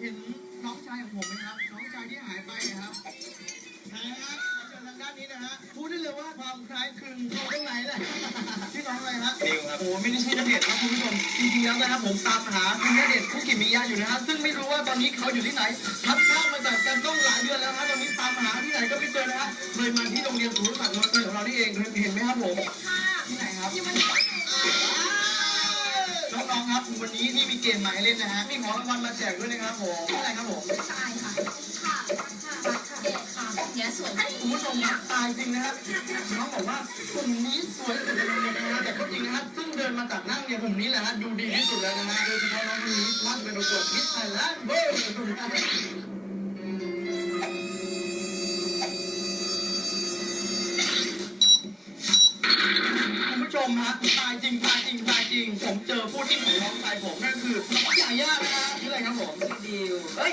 เห็นน้องชายของผมไหมครับ น้องชายที่หายไปนะครับไหนฮะขอเชิญทางด้านนี้นะฮะพูดได้เลยว่าความคล้ายคลึงเขาตรงไหนแหละชื่อน้องอะไรฮะนิวครับโอ้โหไม่ได้ชื่อณเดชน์ครับคุณผู้ชมจริงๆแล้วนะครับผมตามหาคุณณเดชน์คุกิมิยะอยู่นะฮะซึ่งไม่รู้ว่าตอนนี้เขาอยู่ที่ไหนพัดพรากมาจากกันต้องหลายเดือนแล้วฮะตอนนี้ตามหาที่ไหนก็ไม่เจอนะฮะเลยมาที่โรงเรียนศูนย์สัตว์นนทรีของเรานี่เองเห็นไหมครับผมที่ไหนครับน้ องๆครับวันนี้ที่มีเกมมาให้เล่นนะฮะมีของรางวัลมาแจกด้วยนะครับผมอะไรครับผมใช่ค่ะค่ะค่ะเด็กค่ะเนี้ยสวยคุณผู้ชมครับตายจริงนะครับน้องบอกว่ากลุ่มนี้สวยสุดในโรงเรียนนะฮะแต่ก็จริงนะฮะซึ่งเดินมาจากนั่งเนี่ยกลุ่มนี้แหละฮะดูดีที่สุดแล้วนะฮะโดยเฉพาะน้องคนนี้น่าจะเป็นประกวดมิสไทยแลนด์เบอร์ มฮะตายจริงตายจริงตายจริง ผมเจอผู้ที่ของน้องชายผมนั่นคือน้องยาย่านะฮะชื่ออะไรครับผมชื่อดิวเฮ้ย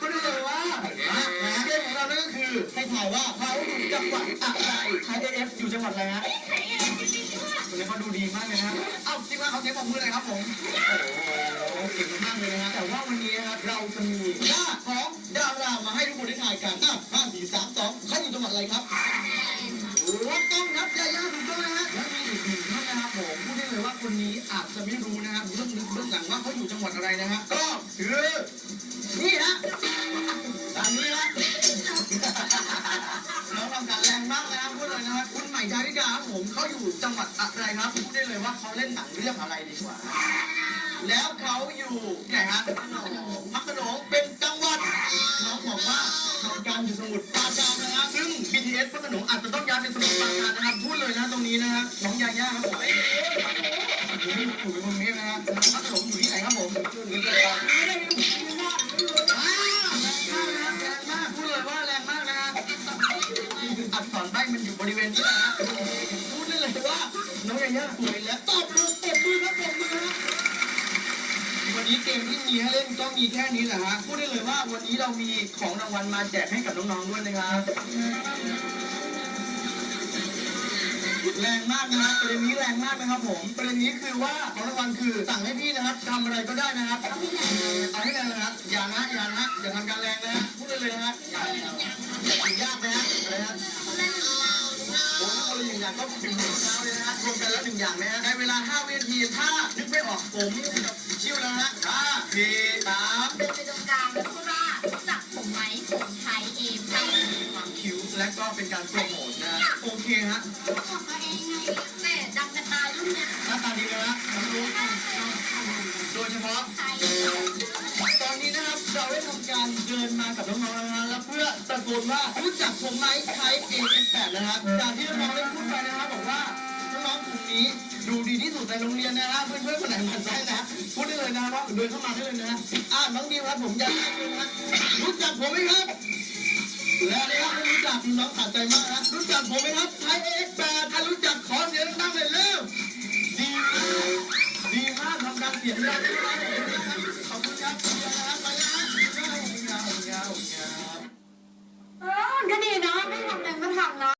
ก็ได้เลยว่านะเกมของเรานั่นก็คือให้ถ่ายว่าเขาอยู่จังหวัดอะไรไทยเอฟอยู่จังหวัดอะไรฮะคนนี้เขาดูดีมากเลยนะเอ้าจริงว่าเขาเทปปมมือเลยครับผมโอ้โหเก่งมากเลยนะฮะแต่ว่าวันนี้นะครับเราจะมีหน้าของดารามาให้ทุกคนได้ถ่ายกันอะห้าสี่สามสองเขาอยู่จังหวัดอะไรครับ ถูกต้องครับยายาถูกต้องนะฮะแล้วมีอีกหนึ่งท่านนะครับผมพูดได้เลยว่าคนนี้อาจจะไม่รู้นะฮะเรื่องลึกเรื่องหลังว่าเขาอยู่จังหวัดอะไรนะฮะก็คือนี่ฮะตามนี้ฮะน้องทำการแรงมากนะครับพูดเลยนะครับคุณใหม่ดาวิกาครับผมเขาอยู่จังหวัดอะไรครับพูดได้เลยว่าเขาเล่นหนังเรื่องอะไรดีกว่า แล้วเขาอยู่ที่ไหนฮะพักขนงเป็นจังหวัดน้องบอกว่า ทำการอยู่สมุทรปราการนะครับซึ่ง BTS พักขนงอาจจะต้องย้ายเป็นสมุทรปราการนะครับพูดเลยนะตรงนี้นะฮะน้องยาย่าครับผมอยู่ที่อยู่เป็นคนนี้นะฮะพักขนงอยู่ที่ไหนครับผมอยู่ที่จังหวัดอ่าแรงมากนะครับแรงมากพูดเลยว่าแรงมากนะอักษรใบมันอยู่บริเวณนี้นะฮะพูดได้เลยว่าน้องยาย่าสวยและตอบมือครับตบมือครับวั นี้เกมที่มีให้เล่นก็มีแค่นี้แหละฮะพูดได้เลยว่าวันนี้เรามีของรางวัลมาแจกให้กับน้องๆด้วยนะครับแรงมากนะฮะประเด็นนี้แรงมากนะครับผมประเด็นนี้คือว่าของรางวัลคือสั่งให้พี่นะครับทำอะไรก็ได้นะครับเอาให้แรงนะครับอย่านะอย่านะอย่าทำการแรงนะพูดได้เลยนะฮะอย่าทำยากนะฮะอะไรฮะโอ้ถ้าคนละหนึ่งอย่างก็เป็นหนึ่งเช้าเลยนะฮะรวมกันแล้วหนึ่งอย่างนะฮะในเวลา5วินาทีถ้านึกไม่ออกผม และก็เป็นการโปรโมทนะฮะโอเคฮะของตัวเองไงแต่ดังจะตายรุ่นเนี้ยหน้าตาดีเลยนะน้องรู้โดยเฉพาะตอนนี้นะครับเราได้ทำการเดินมากับน้องๆแล้วนะแล้วเพื่อตะโกนว่ารู้จักผมไหมไทยเอเอแปดนะครับจากที่น้องๆได้พูดไปนะครับบอกว่าน้องๆกลุ่มนี้ดูดีที่สุดในโรงเรียนนะฮะเพื่อนๆคนไหนหมันไส้นะพูดได้เลยนะว่าเดินเข้ามาได้เลยนะอ่าน้องดิวครับผมอยากให้ดูนะรู้จักผมไหมครับ รับไม่รู้จักน้องขาดใจมากนะรู้จักผมไหมครับไทยเอเอแปด